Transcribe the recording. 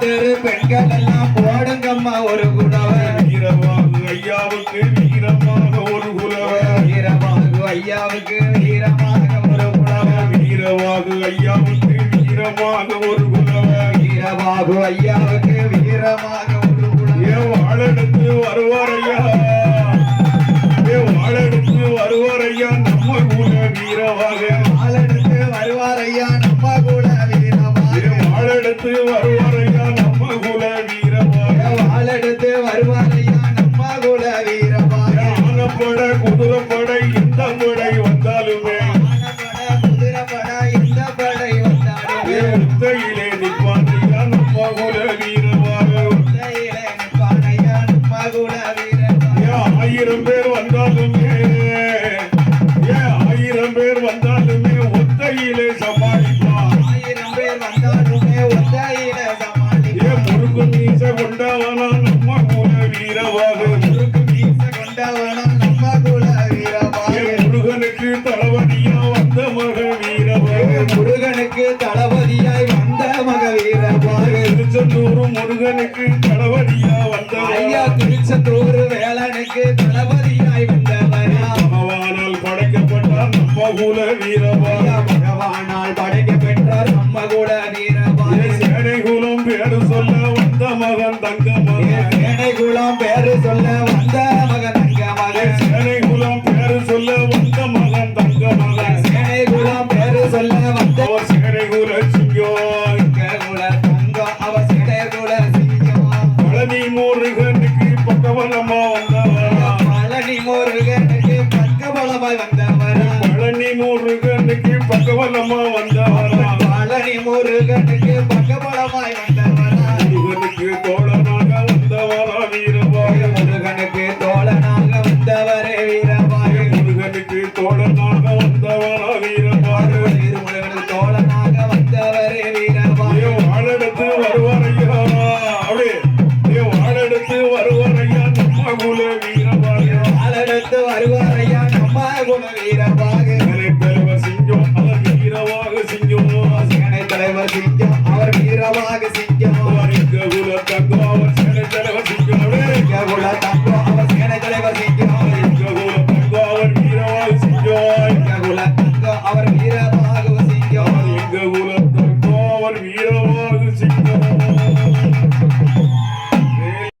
தெரு பெண்கள் எல்லாம் போடுங்கம்மா ஒரு குடவ வீரவாகு ஐயாவுக்கு வீரமாக ஒரு குலவ வீரமாகு ஐயாவுக்கு வீரமாக ஒரு குடவ வீரவாகு ஐயாவுக்கு வீரமாக ஒரு குலவ வீரமாகு ஐயாவுக்கு வீரமாக ஒரு குடவ ஏன் வாழெடுத்து வருவார் ஐயா ஏன் வாழெடுத்து வருவார் ஐயா நம்ம குல வீரவாக ஆளெடுத்து வருவார் ஐயா நம்ம கூட வீரமாக. வாழெடுத்து வருவார் வீரவாக முறுக்கு மீச கொண்டவனா நம்ம கூட வீரமாக முருகனுக்கு தளபதியா வந்த மக வீரவாக முருகனுக்கு தளபதியாய் வந்த மக வீரமாக திருச்செந்தூர் முருகனுக்கு தளபதியா வந்த ஐயா திருச்செந்தூர் வேலனுக்கு தளபதியாய் வந்தவரா. பகவானால் படைக்கப்பட்டார் நம்ம குல வீரவாக ஐயா பகவானால் படைக்க பெற்றார் நம்ம கூட வீரமாக சேனை குலம் பேரு சொல்ல வந்த மகன் தங்க மகன் சேனை குலம் பேரு சொல்ல வந்த மகன் அங்க மகன் சேனை குலம் பேரு சொல்ல வந்த மகன் தங்க மகன் சேனை குலம் பேரு சொல்ல வந்த சேனை குல சிங்கம் குல தங்கம் அவ சேனை குல சிங்கம் பழனி முருகனுக்கு பக்கவலமா வந்தவரா. பழனி முருகனுக்கு பக்கபலமாய் வந்தவரா. பழனி முருகனுக்கு பக்கவலமா வந்தவரா. பழனி முருகனுக்கு குமரையான் அம்மா குண வீரமாக தலைவர் சிங்கம் அவர் வீரமாக சிங்கம் சேனை தலைவர் சிங்கம் அவர் வீரமாக சிங்கம் அவருக்கு குல தங்கம் அவர் சேனை தலைவர் சிங்கம் அவருக்கு குல தங்கம் அவர் சேனை தலைவர் சிங்கம் அவருக்கு குல தங்கம் அவர் வீரமாக சிங்கம் குல தங்கம் அவர் வீரமாக சிங்கம் எங்க குல தங்கம் அவர் வீர